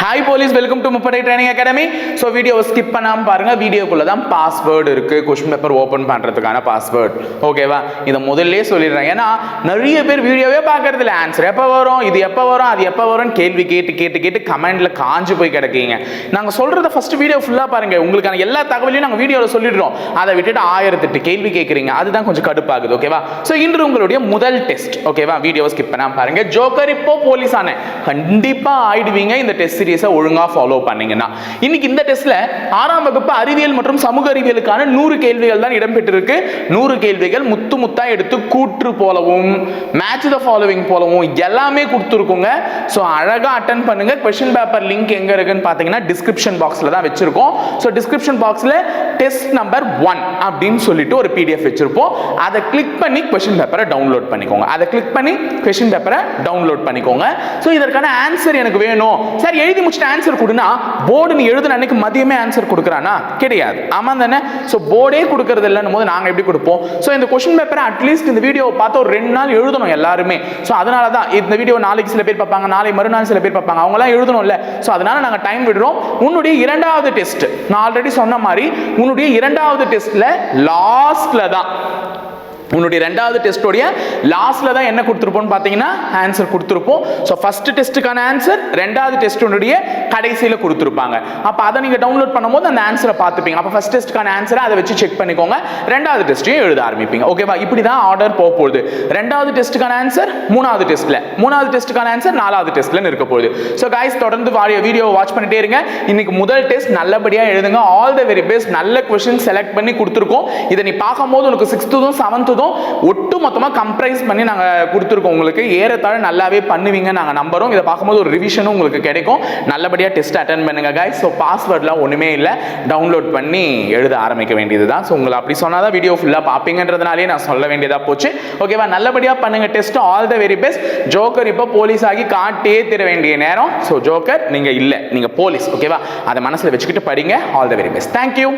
Hi police welcome to முப்படை training academy so வீடியோவை skip பண்ணாமல் பாருங்கள் வீடியோக்குள்ளே தான் பாஸ்வேர்டு இருக்குது கொஷின் பேப்பர் ஓப்பன் பண்ணுறதுக்கான பாஸ்வேர்டு ஓகேவா இதை முதல்ல சொல்லிடுறேன். ஏன்னா நிறைய பேர் வீடியோவே பார்க்கறது இல்லை. ஆன்சர் எப்போ வரும்? இது எப்போ வரும்? அது எப்போ வரும்னு கேள்வி கேட்டு கேட்டு கேட்டு கமெண்டில் காஞ்சு போய் கிடக்கீங்க. நாங்கள் சொல்கிறத ஃபஸ்ட்டு வீடியோ ஃபுல்லாக பாருங்கள் உங்களுக்கான எல்லா தகவலையும் நாங்கள் வீடியோவில் சொல்லிடுறோம். அதை விட்டுட்டு ஆயிரத்தெட்டு கேள்வி கேட்குறீங்க. அதுதான் கொஞ்சம் கடுப்பாகுது. ஓகேவா ஸோ இன்று உங்களுடைய முதல் டெஸ்ட் ஓகேவா வீடியோவை ஸ்கிப் பண்ணாமல் பாருங்கள் ஜோக்கர் இப்போ போலீஸ் கண்டிப்பாக ஆயிடுவீங்க. இந்த டெஸ்ட் சீரியஸை ஒழுங்காக ஃபாலோ பண்ணீங்கன்னா. இன்னைக்கு இந்த டெஸ்ட்ல ஆறாம் வகுப்பு அறிவியல் மற்றும் சமூக அறிவியலுக்கான நூறு கேள்விகள் தான் இடம்பெற்றிருக்கு. நூறு கேள்விகள் முத்து முத்தா எடுத்து கூற்று போலவும் மேட்ச் த ஃபாலோவிங் போலவும் எல்லாமே கொடுத்துருக்குங்க. ஸோ அழகாக அட்டன் பண்ணுங்க. கொஸ்டின் பேப்பர் லிங்க் எங்கே இருக்குன்னு பார்த்தீங்கன்னா டிஸ்கிரிப்ஷன் பாக்ஸில் தான் வச்சிருக்கோம். ஸோ டிஸ்கிரிப்ஷன் பாக்ஸில் டெஸ்ட் நம்பர் ஒன் அப்படின்னு சொல்லிட்டு ஒரு பிடிஎஃப் வச்சிருப்போம். அதை கிளிக் பண்ணி கொஸ்டின் பேப்பரை டவுன்லோட் பண்ணிக்கோங்க. அதை கிளிக் பண்ணி கொஸ்டின் பேப்பரை டவுன்லோட் பண்ணிக்கோங்க. ஸோ இதற்கான ஆன்சர் எனக்கு வேணும். சார் எழுதி முடிச்சுட்டு ஆன்சர் கொடுனா போர்டு நீ எழுதுன அன்னைக்கு மதியமே ஆன்சர் கொடுக்குறானா? கிடையாது. ஆமாம் தானே? ஸோ போர்டே கொடுக்கறது இல்லைன்னு போது நாங்கள் எப்படி கொடுப்போம்? ஸோ இந்த கொஷின் பேப்பரை அட்லீஸ்ட் இந்த வீடியோவை பார்த்து ஒரு ரெண்டு நாள் எழுதணும் எல்லாருமே. ஸோ அதனால தான் இந்த வீடியோ நாளைக்கு சில பேர் பார்ப்பாங்க நாளை மறுநாள் சில பேர் பார்ப்பாங்க. அவங்களாம் எழுதணும்ல. ஸோ அதனால நாங்கள் டைம் விடுறோம். உன்னுடைய இரண்டாவது டெஸ்ட் நான் ஆல்ரெடி சொன்ன மாதிரி உன்னுடைய இரண்டாவது டெஸ்ட்ல லாஸ்ட்ல தான். உன்னுடைய ரெண்டாவது டெஸ்டோடைய லாஸ்ட்ல தான் என்ன கொடுத்துருப்போம்னு பார்த்தீங்கன்னா ஆன்சர் கொடுத்துருப்போம். ஸோ ஃபர்ஸ்ட் டெஸ்ட்டுக்கான ஆன்சர் ரெண்டாவது டெஸ்ட்டுடைய கடைசியில் கொடுத்துருப்பாங்க. அப்போ அதை நீங்கள் டவுன்லோட் பண்ணும்போது அந்த ஆன்சரை பார்த்துப்பீங்க. அப்போ ஃபர்ஸ்ட் டெஸ்ட்டுக்கான ஆன்சரை அதை வச்சு செக் பண்ணிக்கோங்க. ரெண்டாவது டெஸ்ட்டையும் எழுத ஆரம்பிப்பீங்க. ஓகேவா இப்படி தான் ஆர்டர் போக போகுது. ரெண்டாவது டெஸ்ட்டுக்கான ஆன்சர் மூணாவது டெஸ்ட்டில் மூணாவது டெஸ்ட்டுக்கான ஆன்சர் நாலாவது டெஸ்ட்டில் இருக்க போகுது. ஸோ கைஸ் தொடர்ந்து வீடியோ வாட்ச் பண்ணிட்டே இருங்க. இன்னைக்கு முதல் டெஸ்ட் நல்லபடியாக எழுதுங்க. ஆல் த வெரி பெஸ்ட் நல்ல கொஷின் செலக்ட் பண்ணி கொடுத்துருக்கோம். இதை நீ பார்க்கும்போது உனக்கு சிக்ஸ்த்துதும் செவன்த்துதும் ஒட்டு மொத்தமாக கம்ப்ரைஸ் பண்ணி நாங்கள் கொடுத்துருக்கோம் உங்களுக்கு. ஏறத்தாழ நல்லாவே பண்ணுவீங்க நாங்கள் நம்புறோம். இதை பார்க்கும்போது ஒரு ரிவிஷனும் உங்களுக்கு கிடைக்கும். நல்லபடியாக டெஸ்ட் அட்டன் பண்ணுங்க கைஸ் ஸோ பாஸ்வேர்ட்லாம் ஒன்றுமே இல்லை. டவுன்லோட் பண்ணி எழுத ஆரம்பிக்க வேண்டியது தான் ஸோ உங்களை அப்படி சொன்னால் தான் வீடியோ ஃபுல்லாக பார்ப்பீங்கன்றதுனாலே நான் சொல்ல வேண்டியதாக போச்சு. ஓகேவா நல்லபடியாக பண்ணுங்க test all the very best joker இப்போ போலீஸ் ஆகி காட்டே தர வேண்டிய நேரம். ஸோ ஜோக்கர் நீங்கள் இல்லை. நீங்கள் போலீஸ் ஓகேவா அதை மனசில் வச்சுக்கிட்டு படிங்க. All the very best thank you